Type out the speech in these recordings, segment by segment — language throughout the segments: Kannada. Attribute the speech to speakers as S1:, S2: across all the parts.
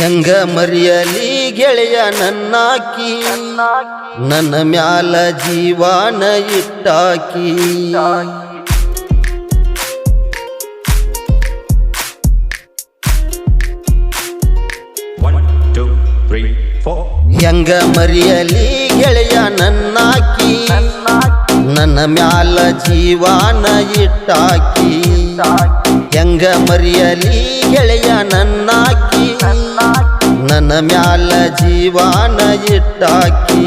S1: ಹೆಂಗ ಮರಿಯಲಿ ಗೆಳೆಯ ನನ್ನಾಕಿ ನನ್ನ ಮ್ಯಾಲ ಜೀವಾನ ಇಟ್ಟಾಕಿ
S2: One, two, three, four.
S1: ಹೆಂಗ ಮರಿಯಲಿ ಗೆಳೆಯ ನನ್ನಾಕಿ ನನ್ನ ಮ್ಯಾಲ ಜೀವಾನ ಇಟ್ಟಾಕಿ ಹೆಂಗ ಮರಿಯಲಿ ಗೆಳೆಯ ನನ್ನಾಕಿ ನನ್ನ ಮ್ಯಾಲ ಜೀವಾನ ಇಟ್ಟಾಕಿ,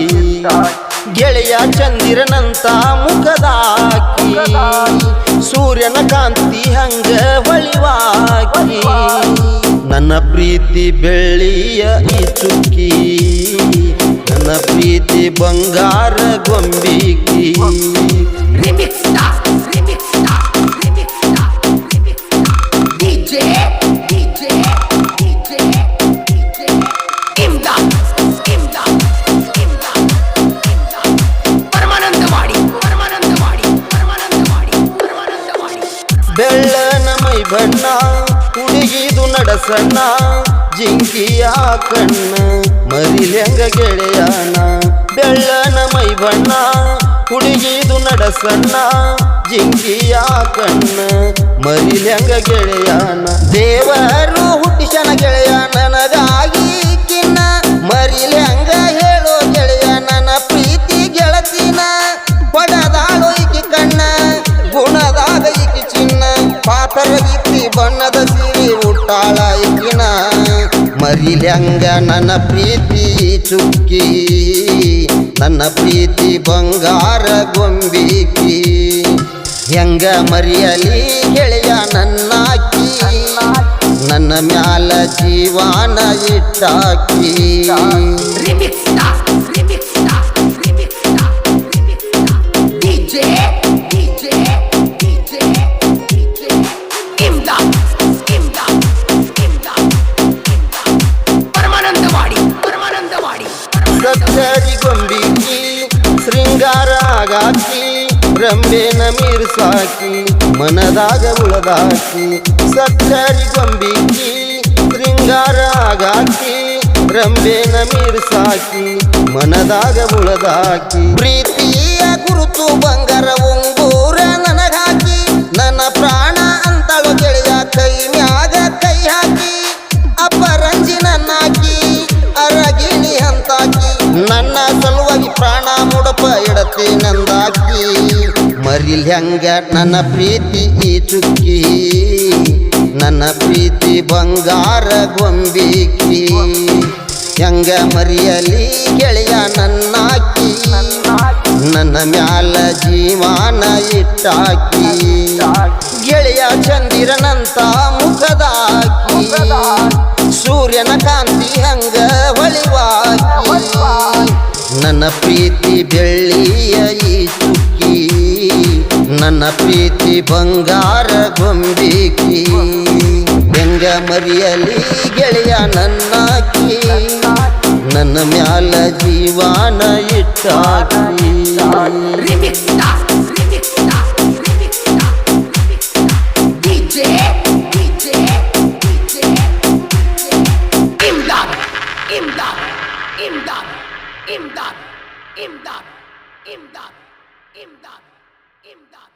S1: ಗೆಳೆಯ ಚಂದಿರನಂತ ಮುಖದಾಕಿ, ಸೂರ್ಯನ ಕಾಂತಿ ಹಂಗ ಹೊಳಿವಾಕಿ, ನನ್ನ ಪ್ರೀತಿ ಬೆಳ್ಳಿಯ ಇಚುಕಿ ನನ್ನ ಪ್ರೀತಿ ಬಂಗಾರ ಗೊಂಬಿಕಿ. ಬಣ್ಣ, ಹುಡುಗಿದು ನಡಸಣ್ಣ, ಜಿಂಕಿಯ ಕಣ್ಣ, ಮರಿಲೆಂಗ ಗೆಳೆಯಣ ಬೆಳ್ಳನ ಮೈ ಬಣ್ಣ ಹುಡುಗಿದು ನಡಸಣ್ಣ, ಜಿಂಕಿಯ ಕಣ್ಣ, ಮರಿಲೆಂಗ ಗೆಳೆಯಣ ದೇವರು ಮರಿಲ್ಯಂಗ ನನ್ನ ಪ್ರೀತಿ ಚುಕ್ಕಿ, ನನ್ನ ಪ್ರೀತಿ ಬಂಗಾರ ಗೊಂಬಿಕಿ. ಹೆಂಗ ಮರಿಯಲಿ ಗೆಳೆಯ ನನ್ನಾಕಿ, ನನ್ನ ಮ್ಯಾಲ ಜೀವಾನ ಇಟ್ಟಾಕಿ. ಬ್ರಹ್ಮೇನ ರಂಬೆನ ಮೀರ್ಸಾಕಿ ಮನದಾಗ ಉಳದಾಕಿ ಸಕ್ಕರಿ ಗೊಂಬಿಕ್ಕಿ ಶೃಂಗಾರ ಆಗಾಕಿ ರಂಬೆನ ಮೀರ್ಸಾಕಿ ಮನದಾಗ ಉಳದಾಕಿ. ಪ್ರೀತಿಯ ಗುರುತು ಬಂಗಾರ ಉಂಗೂರ ನನಗಾಕಿ ಇಡತಿ ನಂದಾಕಿ, ಮರಿಲ್ ಹೆಂಗ ನನ್ನ ಪ್ರೀತಿ ಈ ಚುಕ್ಕಿ. ನನ್ನ ಪ್ರೀತಿ ಬಂಗಾರ ಗೊಂಬಿಕಿ. ಹೆಂಗ ಮರಿಯಲಿ ಗೆಳೆಯ ನನ್ನಾಕಿ. ನನ್ನ ಮ್ಯಾಲ ಜೀವಾನ ಇಟ್ಟಾಕಿ. ಗೆಳೆಯ ಚಂದಿರನಂತ ಮುಖದಾಕಿ. ಸೂರ್ಯನ ಕಾಂತಿ ಹಂಗ ಹೊಳಿವಾಕಿ ನನ್ನ ಪ್ರೀತಿ ಬೆಳ್ಳಿಯ ಈ ಚುಕ್ಕಿ, ನನ್ನ ಪ್ರೀತಿ ಬಂಗಾರ ಗೊಂಬಿಕಿ. ಹೆಂಗ ಮರಿಯಲಿ ಗೆಳೆಯ ನನ್ನಾಕಿ, ನನ್ನ ಮ್ಯಾಲ ಜೀವಾನ ಇಟ್ಟಾಕಿ.
S3: Remix ইমদাদ ইমদাদ ইমদাদ ইমদাদ ইমদাদ